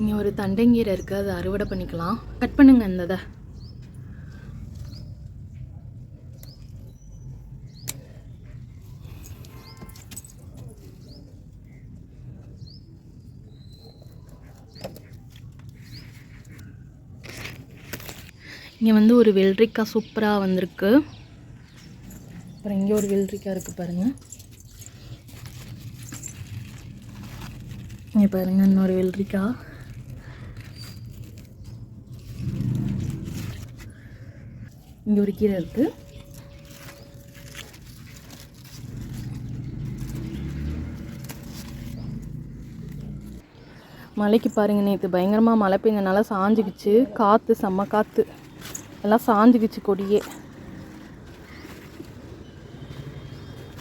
இங்கே ஒரு தண்டங்கீரை இருக்குது அதை அறுவடை பண்ணிக்கலாம். கட் பண்ணுங்க இந்த இதை. இங்கே வந்து ஒரு வெள்ளரிக்காய் சூப்பராக வந்திருக்கு. அப்புறம் இங்கே ஒரு வெள்ளரிக்காய் இருக்குது பாருங்கள் இங்கே பாருங்கள் இன்னொரு வெள்ளரிக்காய். இங்கே ஒரு கீரை இருக்குது மலைக்கு பாருங்க நேற்று பயங்கரமாக மழை பெஞ்சனால சாஞ்சுக்கிச்சு. காற்று செம்ம காற்று எல்லாம் சாஞ்சுக்கிச்சு கொடியே.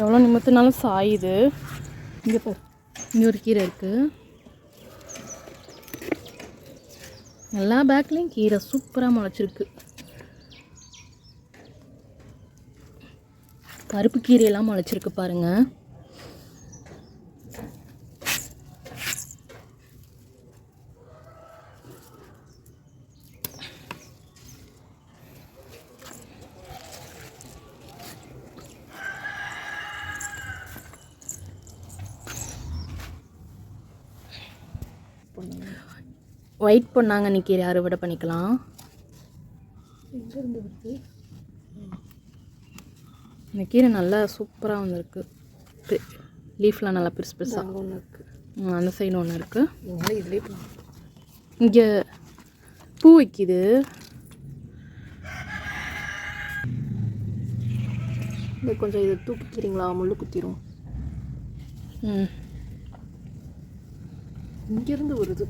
எவ்வளோ நிமித்தினாலும் சாயுது. இங்கே பாரு இங்கே ஒரு கீரை இருக்குது எல்லா பேக்லேயும் கீரை சூப்பராக முளைச்சிருக்கு. பருப்பு கீரையெல்லாம் முளைச்சிருக்கு பாருங்க. ஒயிட் பொன்னாங்கண்ணி கீரை அறுவடை பண்ணிக்கலாம். எங்கேருந்து வருது? இந்த கீரை நல்லா சூப்பராக வந்திருக்கு. லீஃப்லாம் நல்லா பெருசு பெருசாக ஒன்று இருக்குது அந்த சைடு ஒன்று இருக்குது இதுலேயே இங்கே பூ வைக்குது. இந்த கொஞ்சம் இதை தூக்கிக்கிறீங்களா? முள்ளு குத்திரும். ம். இங்கேருந்து வருது.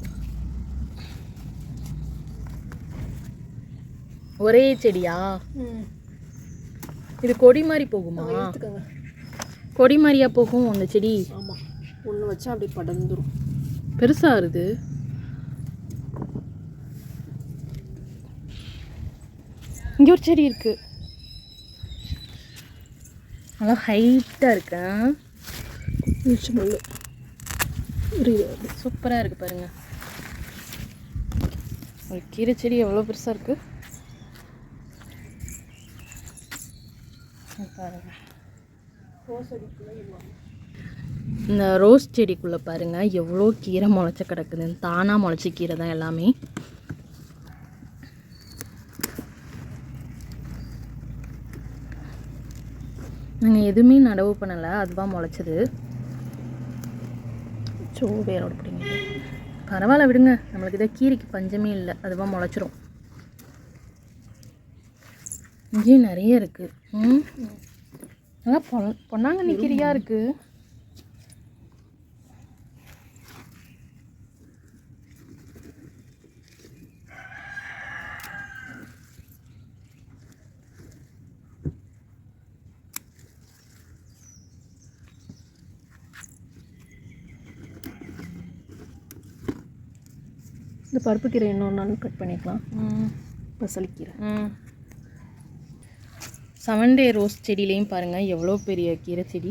ஒரே செடியா? ம். இது கொடி மாதிரி போகுமா? எடுத்துக்கோங்க. கொடி மாதிரியா போகும் அந்த செடி? ஆமாம் ஒன்று வச்சா அப்படியே படர்ந்துரும். பெருசாக வருது. இங்கே ஒரு செடி இருக்கு. நல்லா ஹைட்டாக இருக்கேன் சூப்பராக இருக்குது பாருங்க. ஒரு கீரை செடி எவ்வளோ பெருசாக இருக்கு இங்க பாருங்க இந்த ரோஸ் செடிக்குள்ளே பாருங்க எவ்வளோ கீரை முளைச்ச கிடக்குது. தானாக முளைச்ச கீரை தான் எல்லாமே. நாங்கள் எதுவுமே நடவு பண்ணலை அதுவாக முளைச்சது. ஸோ வேரோட பிடிங்க பரவாயில்ல விடுங்க. நம்மளுக்கு இதை கீரைக்கு பஞ்சமே இல்லை. அதுவாக முளைச்சிரும். இங்கேயும் நிறைய இருக்குது ம். நல்லா பொன் பொன்னாங்கண்ணி கீரையாக இருக்குது இந்த பருப்பு கீரை இன்னொன்று நாள் கட் பண்ணிக்கலாம். ம். பசலிக்கீரை. ம். செவன் டே ரோஸ் செடியிலையும் பாருங்கள் எவ்வளோ பெரிய கீரை செடி.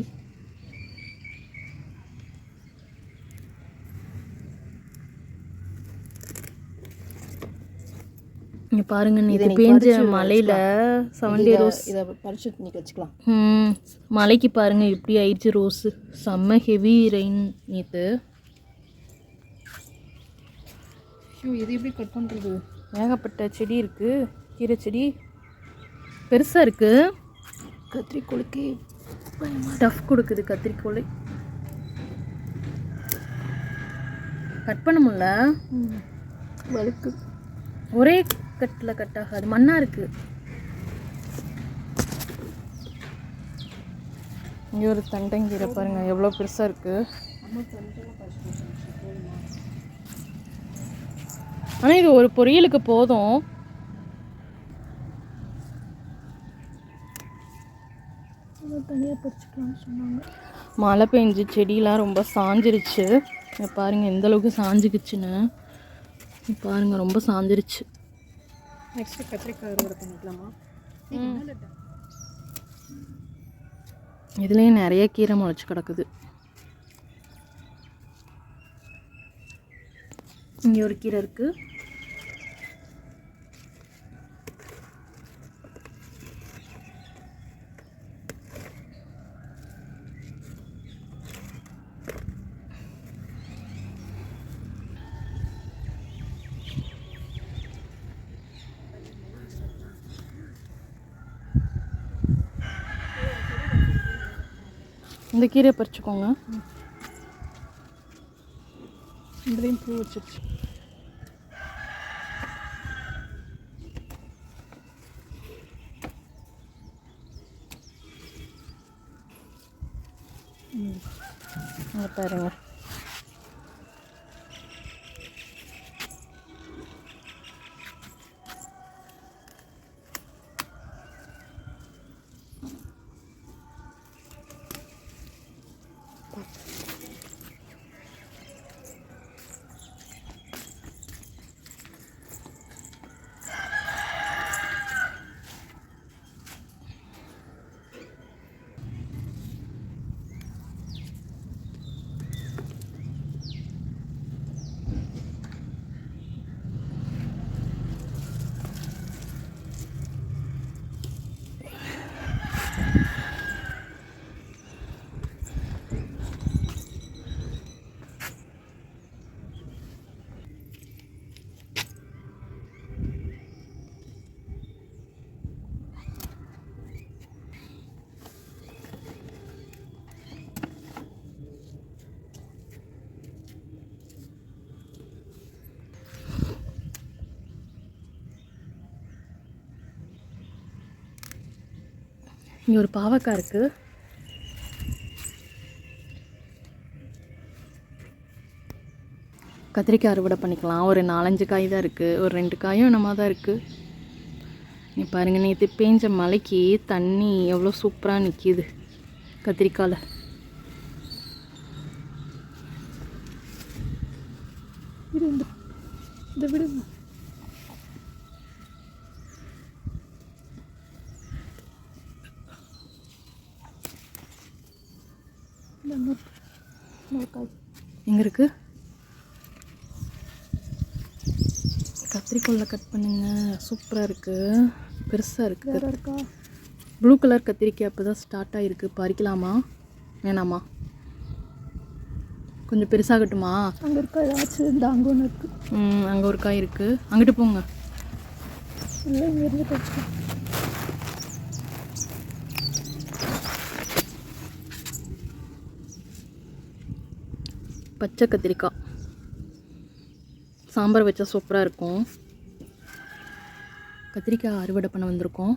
இங்கே பாருங்க இதை பேஞ்ச மலையில் செவன் டே ரோஸ். இதை பறிச்சு இன்னைக்கு வச்சுக்கலாம். ம் மலைக்கு பாருங்க எப்படி ஆயிடுச்சு ரோஸு. செம்ம ஹெவி ரெயின் நேற்று இது எப்படி கட் பண்ணுறது ஏகப்பட்ட செடி இருக்குது கீரை செடி. பெருசாக இருக்குது கத்திரிக்கோளுக்கு டஃப் கொடுக்குது கத்திரிக்கோல் கட் பண்ண முடியல. வழுக்கு. ஒரே கட்டில் கட் ஆகாது. மண்ணாக இருக்குது இங்கே ஒரு தண்டங்கீரை பாருங்க. எவ்வளோ பெருசாக இருக்குது ஆனால் இது ஒரு பொரியலுக்கு போதும். தனியாக பறிச்சுக்கலாம்னு சொன்னாங்க. மழை பெஞ்சு செடியெலாம் ரொம்ப சாஞ்சிருச்சு. இங்க பாருங்க எந்த அளவுக்கு சாஞ்சுக்குச்சுன்னு. இங்க பாருங்க ரொம்ப சாஞ்சிருச்சு. நெக்ஸ்ட்டு கத்திரிக்காய் அறுவடை பண்ணிக்கலாமா? இதுலேயும் நிறைய கீரை முளைச்சி கிடக்குது. இங்கே ஒரு கீரை இருக்குது இந்த கீரையை பறிச்சுக்கோங்க. இதுலேயும் பூ வச்சிருச்சு. இங்கே இங்கே ஒரு பாவக்காய் இருக்குது கத்திரிக்காய் அறுவடை பண்ணிக்கலாம். ஒரு நாலஞ்சு காய் தான் இருக்குது ஒரு ரெண்டு காயும் என்னமா தான் இருக்குது நீ பாருங்கள் நேற்று பேஞ்ச மழைக்கு தண்ணி எவ்வளோ சூப்பராக நிற்கிது கத்திரிக்காயில் இது இந்த இதை விடுங்க இந்த இன்னொரு இன்னொரு காய் எங்கே இருக்குது கத்திரிக்கோலில் கட் பண்ணுங்க. சூப்பராக இருக்குது பெருசாக இருக்குது இருக்கா? ப்ளூ கலர் கத்திரிக்காய் அப்போ தான் ஸ்டார்ட் ஆகிருக்கு பறிக்கலாமா? வேணாமா? கொஞ்சம் பெருசாகட்டுமா? அங்கே இருக்கா? ஏதாச்சும் இந்த அங்கே ஒன்று இருக்கு. ம் அங்கே ஒரு காய் இருக்குது அங்கிட்டு போங்க. இல்லை இங்கே இருந்து பச்சை கத்திரிக்காய். சாம்பார் வச்சா சூப்பராக இருக்கும். கத்திரிக்காய் அறுவடை பண்ண வந்திருக்கோம்.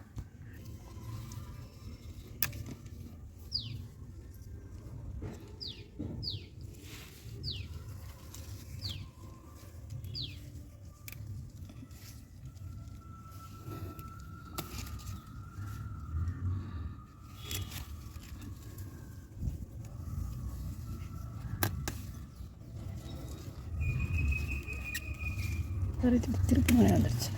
திருப்பி திருப்பி மழை வந்துருச்சு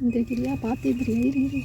எந்திரிக்கிறியா பார்த்து எந்திரியா இரு இரு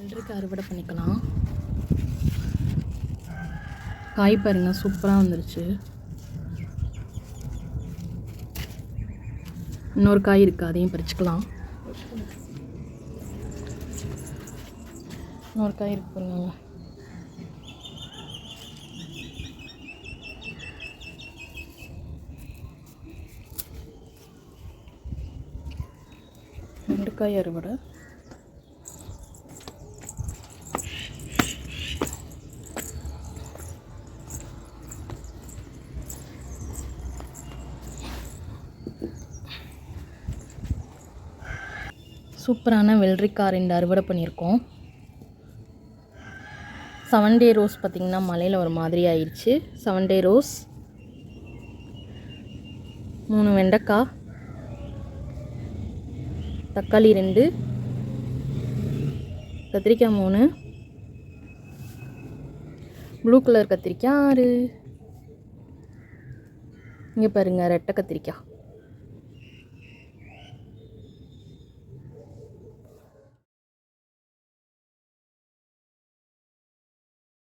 வெள்ளரிக்காய் அறுவடை பண்ணிக்கலாம். காய் பாருங்க சூப்பராக வந்துருச்சு. இன்னொரு காய் இருக்குது அதையும் பறிச்சுக்கலாம். இன்னொரு காய் இருக்கு பாருங்க. ரெண்டு காய் அறுவடை. சூப்பரான வெள்ளரிக்காய் ரெண்டு அறுவடை பண்ணியிருக்கோம். செவன் டே ரோஸ் பார்த்திங்கன்னா மலையில் ஒரு மாதிரி ஆயிடுச்சு. செவன் டே ரோஸ் மூணு வெண்டைக்காய். தக்காளி ரெண்டு. கத்திரிக்காய் மூணு. ப்ளூ கலர் கத்திரிக்காய் ஆறு. இங்கே பாருங்கள் ரெட்டை கத்திரிக்காய்.